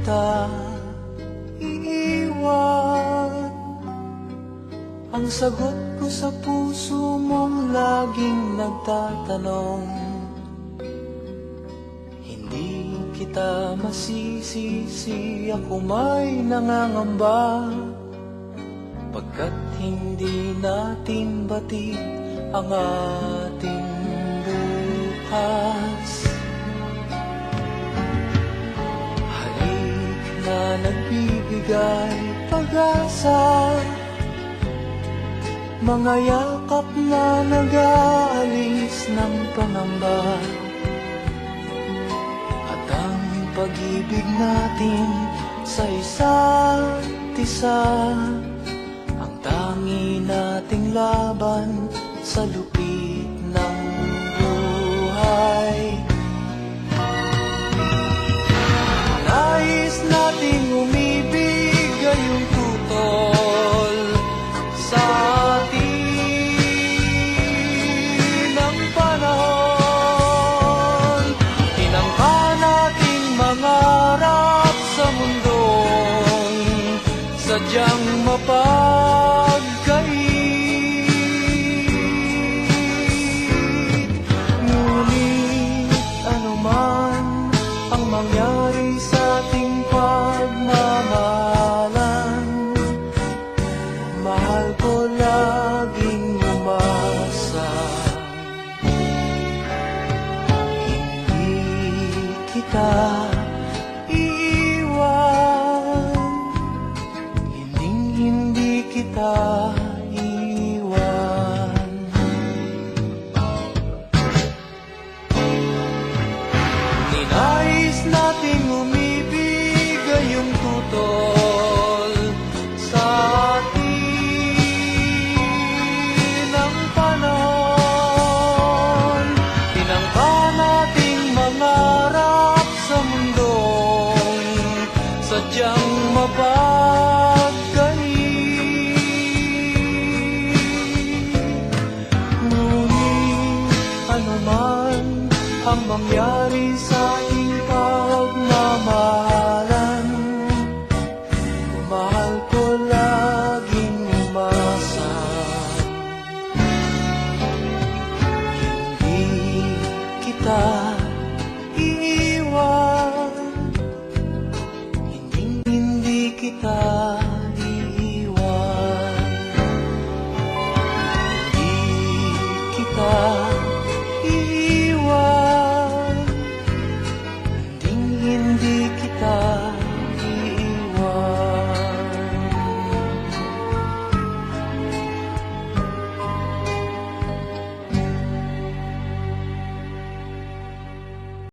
kita iiwan. Ang sagot ko sa puso mong laging nagtatanong Hindi kita masisisi, ako may nangangamba. Pagkat hindi natin bati ang ating bukas nagbibigay pag-asa. Mga yakap na nag-aalis ng pangamba At ang pag-ibig natin sa isa't isa Ang tangi nating laban sa lupit sadyang mapagkait. Ngunit anuman ang mangyari sa ating pagmamahalan Mahal ko laging umasa. Hindi kita 啊 ang mangyari sa in the